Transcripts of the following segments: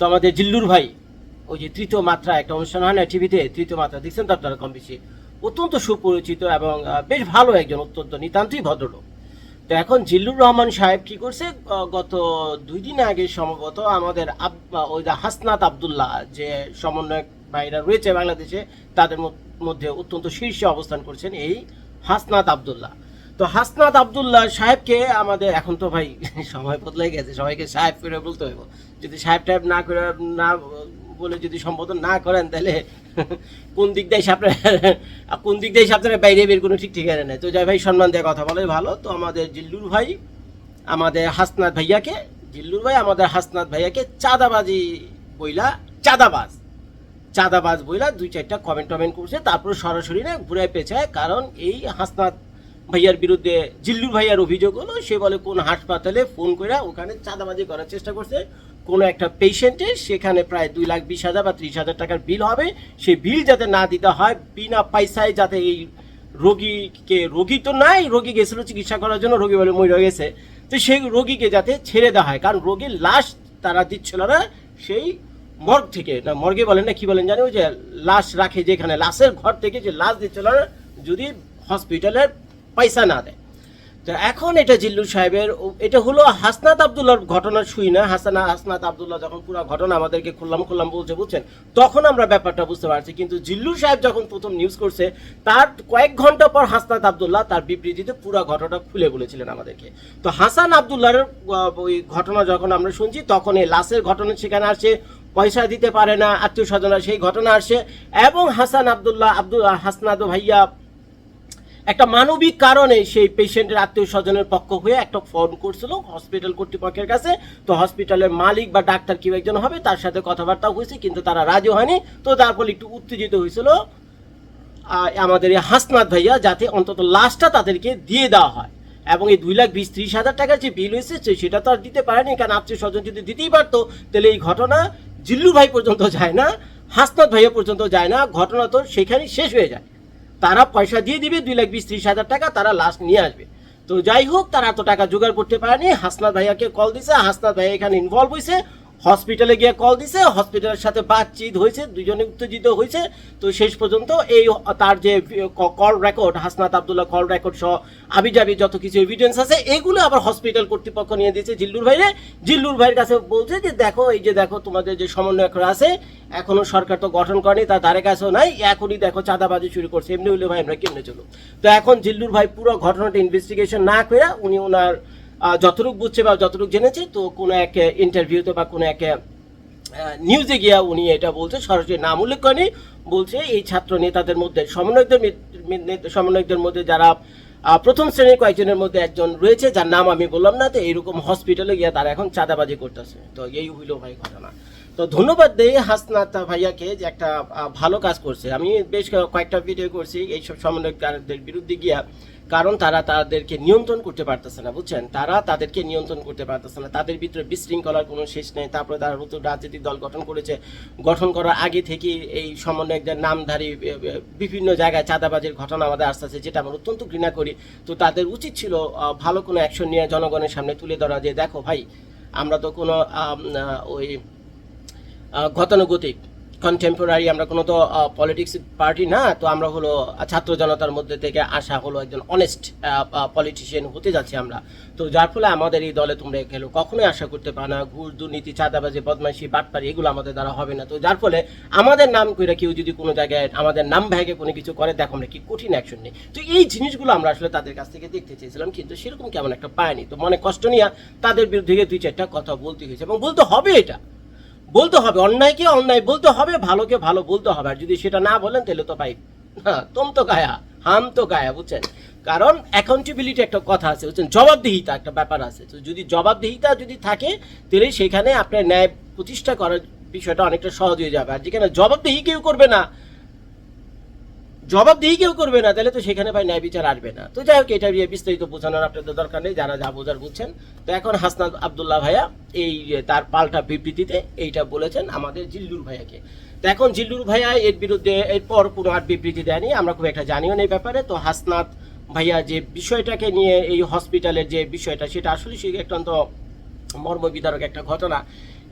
তো আমাদের জিল্লুর ভাই, ওই যে তৃতীয় মাত্রা একটা অনুষ্ঠান হয় না টিভিতে তৃতীয় মাত্রা দেখছেন তো আপনারা কম বেশি অত্যন্ত সুপরিচিত এবং বেশ ভালো একজন, অত্যন্ত নিতান্তই ভদ্রলোক। তো এখন জিল্লুর রহমান সাহেব কি করছে? গত দুই দিন আগে সম্ভবত আমাদের ওই হাসনাত আবদুল্লাহ যে সমন্বয়ক ভাইরা রয়েছে বাংলাদেশে, তাদের মধ্যে অত্যন্ত শীর্ষে অবস্থান করছেন এই হাসনাত আবদুল্লাহ। তো হাসনাত আবদুল্লাহ সাহেবকে আমাদের, এখন তো ভাই সময় বদলে গেছে, সবাইকে সাহেব করে বলতে হইব। যদি সাহেব টাইপ না করে, না বলে যদি সম্বোধন না করেন, তাহলে কোন দিক দিয়ে আপনার কোন দিক দিয়ে আপনার বাইরে বের কোনো ঠিক ঠিকানা নেই। তো যাই ভাই, সম্মান দিয়ে কথা বলে ভালো। তো আমাদের জিল্লুর ভাই, আমাদের হাসনাত ভাইয়াকে, জিল্লুর ভাই, আমাদের হাসনাত ভাইয়াকে চাঁদাবাজি বইলা, চাঁদাবাজ চাঁদাবাজ বইলা দুই চারটা কমেন্ট টমেন্ট করছে। তারপর সরাসরি না ঘুরে পেছায়, কারণ এই হাসনাত ভাইয়ার বিরুদ্ধে, জিল্লুর ভাইয়ার অভিযোগ হলো, সে বলে, কোন হাসপাতালে ফোন করে ওখানে চাঁদাবাজি করার চেষ্টা করছে। কোনো একটা পেশেন্টের সেখানে প্রায় দুই লাখ বিশ হাজার বা ত্রিশ হাজার টাকার বিল হবে। সেই বিল যাতে না দিতে হয়, বিনা পয়সায় যাতে এই রোগীকে, রোগী তো নাই, রোগী গেছিল চিকিৎসা করার জন্য, রোগী বলে মরে গেছে। তো সেই রোগীকে যাতে ছেড়ে দেওয়া হয়, কারণ রোগীর লাশ তারা দিচ্ছিল না, সেই মর্গ থেকে। না, মর্গে বলেন না, কি বলেন জানি যে লাশ রাখে যেখানে, লাশের ঘর থেকে যে লাশ দিচ্ছিল না, যদি হসপিটালের পয়সা না দেয়। তো এখন এটা জিল্লুর সাহেবের এটা হলো হাসনাত আবদুল্লার ঘটনা শুই না। হাসানা, হাসনাত আবদুল্লাহ যখন পুরো ঘটনা আমাদেরকে খুললাম খুললাম বলছে, বুঝছেন? তখন আমরা ব্যাপারটা বুঝতে পারছি। কিন্তু জিল্লুর সাহেব যখন প্রথম নিউজ করছে, তার কয়েক ঘণ্টা পর হাসনাত আবদুল্লাহ তার বিবৃতিতে পুরো ঘটনা খুলে বলেছিলেন আমাদেরকে। তো হাসান আবদুল্লাহর ওই ঘটনা যখন আমরা শুনছি, তখন এই লাশের ঘটনা সেখানে আসছে পয়সা দিতে পারে না আত্মীয় স্বজনরা সেই ঘটনা আসছে এবং হাসান আবদুল্লাহ, আব্দুল হাসনাদ ভাইয়া একটা মানবিক কারণে সেই পেশেন্টের আত্মীয় স্বজনের পক্ষ হয়ে একটা ফোন করছিল হসপিটাল কর্তৃপক্ষের কাছে। তো হসপিটালের মালিক বা ডাক্তার কেউ একজন হবে, তার সাথে কথাবার্তা হয়েছে, কিন্তু তারা রাজি হয়নি। তো তার ফলে একটু উত্তেজিত হয়েছিল আমাদের এই হাসনাত ভাইয়া, যাতে অন্তত লাশটা তাদেরকে দিয়ে দেওয়া হয়। এবং এই দুই লাখ বিশ ত্রিশ হাজার টাকার যে বিল হয়েছে সেটা তো আর দিতে পারেনি, কারণ আত্মীয় স্বজন যদি দিতেই পারতো, তাহলে এই ঘটনা জিল্লু ভাই পর্যন্ত যায় না, হাসনাত ভাইয়া পর্যন্ত যায় না, ঘটনা তো সেখানেই শেষ হয়ে যায়। তারা পয়সা দিয়ে দিবে, দুই লাখ বিশ, ত্রিশ হাজার টাকা তারা লাস্ট নিয়ে আসবে। তো যাই হোক, তারা এত টাকা জোগাড় করতে পারেনি। হাসনাদ ভাইয়াকে কল দিছে। হাসনাদ ভাইয়া এখানে ইনভলভ হয়েছে হসপিটালে গিয়ে কল দিছে, হসপিটালের সাথে বাতচিত হয়েছে, দুজনে উত্তেজিত হয়েছে। তো শেষ পর্যন্ত এই তার যে call record Hasnat Abdullah call record সহ আবিজাবি যত কিছু এভিডেন্স আছে, এগুলো আবার হসপিটাল কর্তৃপক্ষ নিয়ে দিয়েছে জিল্লুর ভাইরে। জিল্লুর ভাইয়ের কাছে বলছে যে, দেখো, এই যে দেখো, তোমাদের যে সমন্বয়করা আছে, এখনও সরকার তো গঠন করেনি, তার ধারে কাছেও নাই, এখনই দেখো চাঁদাবাজি শুরু করছে। এমনি হলে ভাই, আমরা কেমনে চলো তো এখন জিল্লুর ভাই পুরো ঘটনাটা ইনভেস্টিগেশন না করে উনি ওনার যতটুকু বুঝছে বা যতটুকু জেনেছে, তো কোনো এক ইন্টারভিউতে বা কোনো এক নিউজে গিয়া উনি এটা বলছে, সরাসরি নাম উল্লেখ করেনি, বলছে এই ছাত্র নেতাদের মধ্যে, সমন্বয়কদের সমন্বয়কদের মধ্যে যারা প্রথম শ্রেণির কয়েকজনের মধ্যে একজন রয়েছে, যার নাম আমি বললাম না, তো এইরকম হসপিটালে গিয়া তারা এখন চাঁদাবাজি করতেছে। তো এই হইল ভাই ঘটনা। তো ধন্যবাদ দেই হাসনাত ভাইয়াকে যে একটা ভালো কাজ করছে। আমি বেশ কয়েকটা ভিডিও করছি, এইসব সমন্বয়কারদের বিরুদ্ধে গিয়া। কারণ তারা তাদেরকে নিয়ন্ত্রণ করতে পারতেছে না, বুঝছেন? তারা তাদেরকে নিয়ন্ত্রণ করতে পারতেছে না। তাদের ভিতরে বিশৃঙ্খলার কোনো শেষ নেই। তারপরে তারা নতুন রাজনৈতিক দল গঠন করেছে। গঠন করার আগে থেকে এই সমন্বয়কদের নামধারী বিভিন্ন জায়গায় চাঁদাবাজির ঘটনা আমাদের আসতে আছে যেটা আমরা অত্যন্ত ঘৃণা করি। তো তাদের উচিত ছিল ভালো কোনো অ্যাকশন নিয়ে জনগণের সামনে তুলে ধরা যে, দেখো ভাই, আমরা তো কোনো ওই গতানুগতিক কন্টেম্পোরারি আমরা কোনো তো পলিটিক্স পার্টি না, তো আমরা হলো ছাত্র জনতার মধ্যে থেকে আসা হলো একজন অনেস্ট পলিটিশিয়ান হতে যাচ্ছি আমরা। তো যার ফলে আমাদের এই দলে তোমরা খেলো কখনোই আশা করতে পারো না, ঘুষ, দুর্নীতি, চাঁদাবাজি, বদমাইশি, বাটপারি, এগুলো আমাদের দ্বারা হবে না। তো যার ফলে আমাদের নাম করে কেউ যদি কোনো জায়গায় আমাদের নাম ভেঙে কোনো কিছু করে, দেখো আমরা কি কঠিন অ্যাকশন নেই। তো এই জিনিসগুলো আমরা আসলে তাদের কাছ থেকে দেখতে চেয়েছিলাম, কিন্তু সেরকম কেমন একটা পায়নি তো মনে কষ্ট নিয়ে তাদের বিরুদ্ধে দুই চারটা কথা বলতে হয়েছে এবং বলতে হবে এটা। বলতে হবে অন্যায়কে অন্যায় বলতে হবে ভালোকে ভালো বলতে হবে। আর যদি সেটা না বলেন, তাহলে তো পাই হ্যাঁ তোম তো গায়া, হাম তো গায়া, বুঝছেন? কারণ অ্যাকাউন্টেবিলিটি একটা কথা আছে, বুঝছেন? জবাবদিহিতা একটা ব্যাপার আছে। তো যদি জবাবদিহিতা যদি থাকে, তাহলে সেখানে আপনার ন্যায় প্রতিষ্ঠা করার বিষয়টা অনেকটা সহজ হয়ে যাবে। আর যেখানে জবাবদিহি কেউ করবে না জবাবদিহি কেউ করবে না, তাহলে তো সেখানে ভাই ন্যায় বিচার আসবে না। তো যাই হোক, এটা নিয়ে বিস্তারিত বোঝানোর আপনাদের দরকার নেই, যারা যা বোঝার বুঝছেন। তো এখন হাসনাদ আবদুল্লাহ ভাইয়া এই, তার পাল্টা বিবৃতিতে এইটা বলেছেন আমাদের জিল্লুর ভাইয়াকে। তো এখন জিল্লুর ভাইয়া এর বিরুদ্ধে এরপর কোনো আর বিবৃতি দেয়নি, আমরা খুব একটা জানিও না এই ব্যাপারে। তো হাসনাত ভাইয়া যে বিষয়টাকে নিয়ে এই হসপিটালের যে বিষয়টা, সেটা আসলে সে একটা মর্মবিদারক একটা ঘটনা।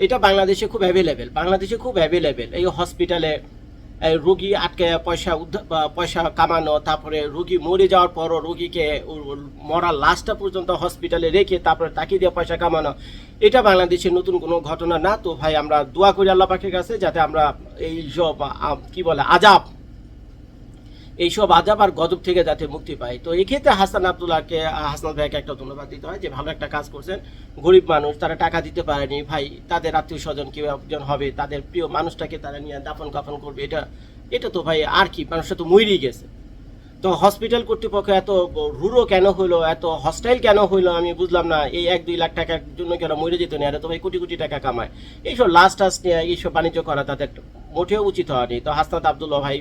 এটা বাংলাদেশে খুব অ্যাভেলেবেল বাংলাদেশে খুব অ্যাভেলেবেল এই হসপিটালে রোগী আটকে পয়সা পয়সা কামানো, তারপরে রোগী মরে যাওয়ার পরও রোগীকে মরার লাস্টটা পর্যন্ত হসপিটালে রেখে তারপরে তাকে দিয়ে পয়সা কামানো, এটা বাংলাদেশের নতুন কোনো ঘটনা না। তো ভাই, আমরা দোয়া করি আল্লাহ পাখির কাছে যাতে আমরা এই সব কি বলে, আজাব এইসব আজাব আর গজব থেকে যাতে মুক্তি পায়। তো এক্ষেত্রে হাসান আবদুল্লাহকে হাসান ভাইকে একটা ধন্যবাদ দিতে হয় যে ভালো একটা কাজ করছেন। গরিব মানুষ, তারা টাকা দিতে পারেনি। ভাই, তাদের আত্মীয় স্বজন কেউ একজন হবে, তাদের প্রিয় মানুষটাকে তারা নিয়ে দাফন কাফন করবে। এটা এটা তো ভাই আর কি, মানুষটা তো মরেই গেছে। তো হসপিটাল কর্তৃপক্ষ এত রুরো কেন হইল, এত হস্টাইল কেন হইল, আমি বুঝলাম না। এই এক, দুই লাখ টাকার জন্য কেন মরে যেত না? এরা তো ভাই কোটি কোটি টাকা কামায়। এইসব লাস্ট টাস্ট নিয়ে এইসব বাণিজ্য করা তাদের মোটেও উচিত হয়নি। তো হাসনাত আবদুল্লাহ ভাই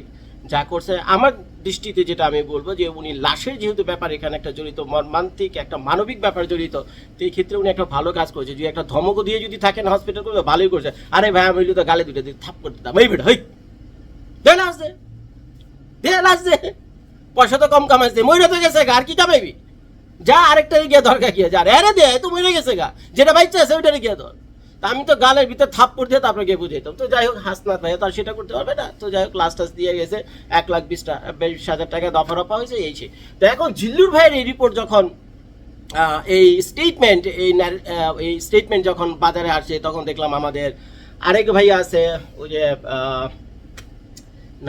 যা করছে আমার দৃষ্টিতে যেটা আমি বলব যে উনি লাশের যেহেতু ব্যাপার এখানে একটা জড়িত মর্মান্তিক একটা মানবিক ব্যাপার জড়িত তো এই ক্ষেত্রে উনি একটা ভালো কাজ করেছে। যদি একটা ধমক দিয়ে যদি থাকেন হসপিটাল করে ভালোই করছে। আরে ভাই আমি তো গালে দুটো দিয়ে থাপ করতে দাম এই বেটা হই! পয়সা তো কম কামাইছে মরে তো গেছে গা, আর কি কামাইবি? যা আরেকটা গিয়ে দরকার আছে আর এরে দে তো মরে গেছে গা। যেটা বাইচ্ছে আছে ওইটারে গিয়ে ধর। তা আমি তো গালের ভিতরে থাপ করে দিয়ে তারপরে গিয়ে বুঝাইতাম। তো যাই হোক হাসনাথ ভাই তার সেটা করতে পারবে না। তো যাই হোক লাস্ট টাস দিয়ে গেছে। এক লাখ বিশ হাজার টাকা দফা রফা হয়েছে, এই সে তো এখন জিল্লুর ভাইয়ের এই রিপোর্ট যখন এই স্টেটমেন্ট এই এই স্টেটমেন্ট যখন বাজারে আসছে তখন দেখলাম আমাদের আরেক ভাই আছে, ওই যে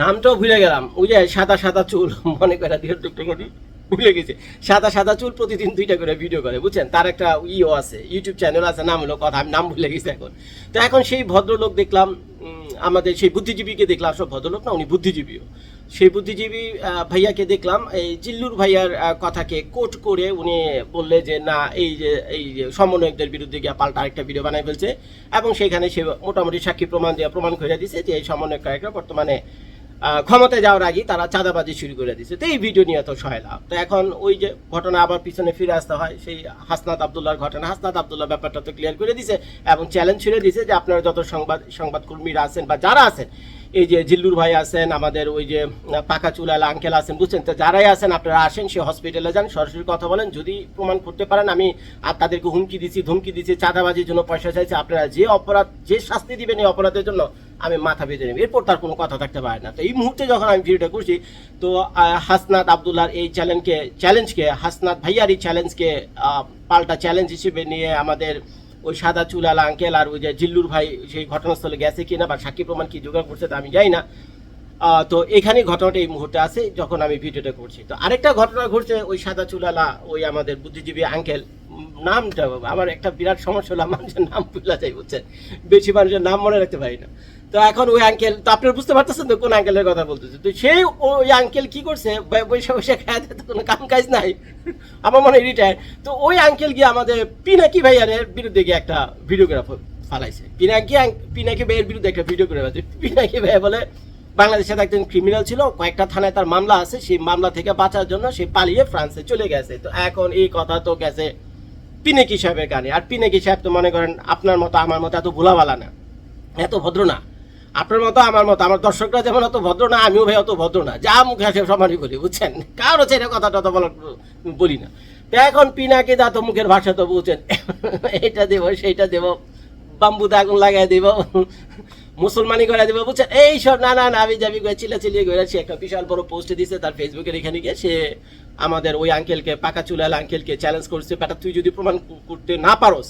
নামটাও ভুলে গেলাম। ওই যে সাদা সাদা চুল, মনে করে দিয়ে টুকটুক করি। ভুলে গেছে। সাদা সাদা চুল প্রতিদিন দুইটা করে ভিডিও করে, বুঝছেন? তার একটা ইও আছে ইউটিউব চ্যানেল আছে, নাম হলো কথা, আমি নাম ভুলে গেছি এখন। তো এখন সেই ভদ্রলোক দেখলাম আমাদের সেই বুদ্ধিজীবীকে দেখলাম, সব ভদ্রলোক না, উনি বুদ্ধিজীবীও। সেই বুদ্ধিজীবী ভাইয়াকে দেখলাম, এই জিল্লুর ভাইয়ার কথাকে কোট করে উনি বললে যে, না, এই যে এই যে, সমন্বয়কদের বিরুদ্ধে গিয়ে পাল্টা আরেকটা ভিডিও বানাই ফেলছে। এবং সেখানে সে মোটামুটি সাক্ষী প্রমাণ দিয়ে, প্রমাণ করে দিছে যে এই সমন্বয়কারীরা বর্তমানে ক্ষমতায় যাওয়ার আগেই তারা চাঁদাবাজি শুরু করে দিয়েছে। তো এই ভিডিও নিয়ে তো লাভ তো এখন ওই যে ঘটনা আবার পিছনে ফিরে আসতে হয়, সেই হাসনাত আবদুল্লাহর ঘটনা। হাসনাত আবদুল্লাহ ব্যাপারটা তো ক্লিয়ার করে দিছে এবং চ্যালেঞ্জ ছুড়ে দিয়েছে যে আপনারা যত সংবাদ, সংবাদকর্মীরা আছেন বা যারা আছেন এই যে জিল্লুর ভাই আছেন, আমাদের ওই যে পাকা চুলালা আঙ্কেল আছেন, বুঝছেন? তো যারাই আছেন, আপনারা আসেন, সে হসপিটালে যান, সরাসরি কথা বলেন। যদি প্রমাণ করতে পারেন, আমি আর তাদেরকে হুমকি দিচ্ছি ধুমকি দিচ্ছি চাঁদাবাজির জন্য পয়সা চাইছি, আপনারা যে অপরাধ, যে শাস্তি দিবেন এই অপরাধের জন্য, আমি মাথা বেঁধে নেব। এরপর তার কোনো কথা থাকতে পারে না। তো এই মুহূর্তে যখন আমি ভিডিওটা করছি, তো হাসনাত আবদুল্লাহর এই চ্যালেঞ্জকে চ্যালেঞ্জকে হাসনাত ভাইয়ার এই চ্যালেঞ্জকে পাল্টা চ্যালেঞ্জ হিসেবে নিয়ে আমাদের ওই সাদা চুলালা আঙ্কেল আর ওই যে জিল্লুর ভাই সেই ঘটনাস্থলে গেছে কিনা বা সাক্ষী প্রমাণ কি জোগাড় করছে তা আমি যাই না। তো এখানে ঘটনাটা এই মুহূর্তে আছে, যখন আমি ভিডিওটা করছি। তো আরেকটা ঘটনা ঘটছে, ওই সাদা চুলালা ওই আমাদের বুদ্ধিজীবী আঙ্কেল নামটা আমার একটা বিরাট সমস্যা হলো মানুষের নাম ভুলা যায় বুঝছেন। বেশি মানুষের নাম মনে রাখতে পারি না। তো এখন ওই আঙ্কেল তো আপনারা বুঝতে পারতেছেন তো কোন আঙ্কেলের কথা বলতেছে। তো সেই ওই আঙ্কেল কি করছে? ব- বসে বসে খায় তো কোনো কাম কাজ নাই। আমার মনে রিটায়ার তো ওই আঙ্কেল গিয়ে আমাদের পিনাকি ভাইয়ারের বিরুদ্ধে গিয়ে একটা ভিডিওগ্রাফ ফালাইছে। পিনাকি পিনাকি ভাইয়ের বিরুদ্ধে একটা ভিডিও করে ফেলছে পিনাকি ভাইয়া বলে বাংলাদেশের একজন ক্রিমিনাল ছিল, কয়েকটা থানায় তার মামলা আছে। সেই মামলা থেকে বাঁচার জন্য সে পালিয়ে ফ্রান্সে চলে গেছে। তো এখন এই কথা তো গেছে পিনেকি সাহেবের গানে আর পিনেকি সাহেব তো মনে করেন আপনার মতো, আমার মতো এত ভোলাবালা না। এত ভদ্র না। আপনার মতো, আমার মতো, আমার দর্শকরা যেমন অত ভদ্র না, আমিও ভাই অত ভদ্র না। যা মুখে আসে সমানই বলি বুঝছেন? কারও ছেড়ে কথা টথা বলার বলি না। তো এখন পিনাকে দা তো মুখের ভাষা তো বুঝছেন। এটা দেবো, সেইটা দেবো বাম্বুতে আগুন লাগাই দেব, মুসলমানি করে দেবো, বুঝছেন? এই সব না না না, আমি যাবি করে চিল্লা চিল্লিয়ে করে সে একটা বিশাল বড় পোস্ট দিছে তার ফেসবুকের এখানে গিয়ে। সে আমাদের ওই আঙ্কেলকে পাকা চুলাল আঙ্কেলকে চ্যালেঞ্জ করছে। বেটা, তুই যদি প্রমাণ করতে না পারোস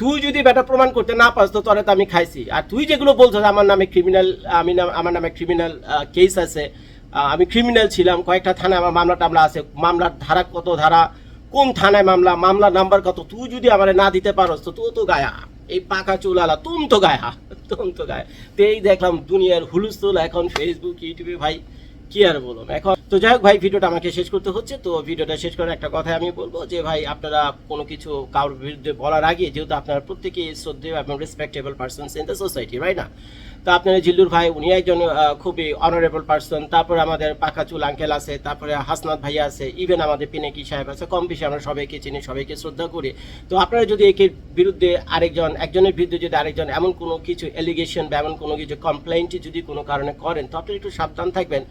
তুই যদি বেটা প্রমাণ করতে না পারস, তো তোরে তো আমি খাইছি। আর তুই যেগুলো বলছো আমার নামে ক্রিমিনাল আমি নাম, আমার নামে ক্রিমিনাল কেস আছে। আমি ক্রিমিনাল ছিলাম, কয়েকটা থানায় আমার মামলা টামলা আছে। মামলার ধারা কত ধারা, কোন থানায় মামলা, মামলার নাম্বার কত, তুই যদি আমার না দিতে পারস, তো তুই তো গায়া। এই পাকা চুলালা, তুম তো গায়া, তুম তো গায়া। তো এই দেখলাম দুনিয়ার হুলুস্থুল এখন ফেসবুক ইউটিউবে ভাই। কি আর বলুন এখন তো যাই হোক ভাই, ভিডিওটা আমাকে শেষ করতে হচ্ছে। তো ভিডিওটা শেষ করার একটা কথা আমি বলব যে, ভাই, আপনারা কোনো কিছু কারোর বিরুদ্ধে বলার আগে, যেহেতু আপনারা প্রত্যেকেই শ্রদ্ধেয় এবং respectable persons in the society right না? তো আপনারা জিল্লুর ভাই, উনি একজন খুবই অনারেবল পার্সন তারপরে আমাদের পাকাচুল আঙ্কেল আছে, তারপরে হাসনাত ভাইয়া আছে ইভেন আমাদের পিনাকি সাহেব আছে, কম বেশি আমরা সবাইকে চিনি, সবাইকে শ্রদ্ধা করি। তো আপনারা যদি একের বিরুদ্ধে আরেকজন, একজনের বিরুদ্ধে যদি আরেকজন এমন কোনো কিছু এলিগেশন বা এমন কোনো কিছু কমপ্লেন্ট যদি কোনো কারণে করেন, তো আপনারা একটু সাবধান থাকবেন।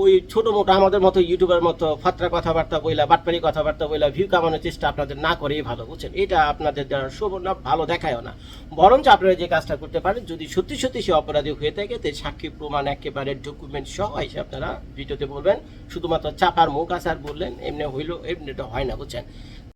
ওই ছোট মোটো আমাদের মতো ইউটিউবের মতো ফাত্রা কথাবার্তা বইলা, বাটপারি কথাবার্তা বইলা ভিউ কামানোর চেষ্টা আপনাদের না করেই ভালো, বুঝছেন? এটা আপনাদের দ্বারা না ভালো দেখায়ও না। বরঞ্চ আপনারা যে কাজটা করতে পারেন, যদি সত্যি সত্যি সে অপরাধী হয়ে থাকে, তে সাক্ষী, প্রমাণ, একেবারে ডকুমেন্ট সহ এসে আপনারা ভিডিওতে বলবেন, শুধুমাত্র চাপার মুখ আসার বললেন, এমনি হইল এমনি তো হয় না, বুঝছেন?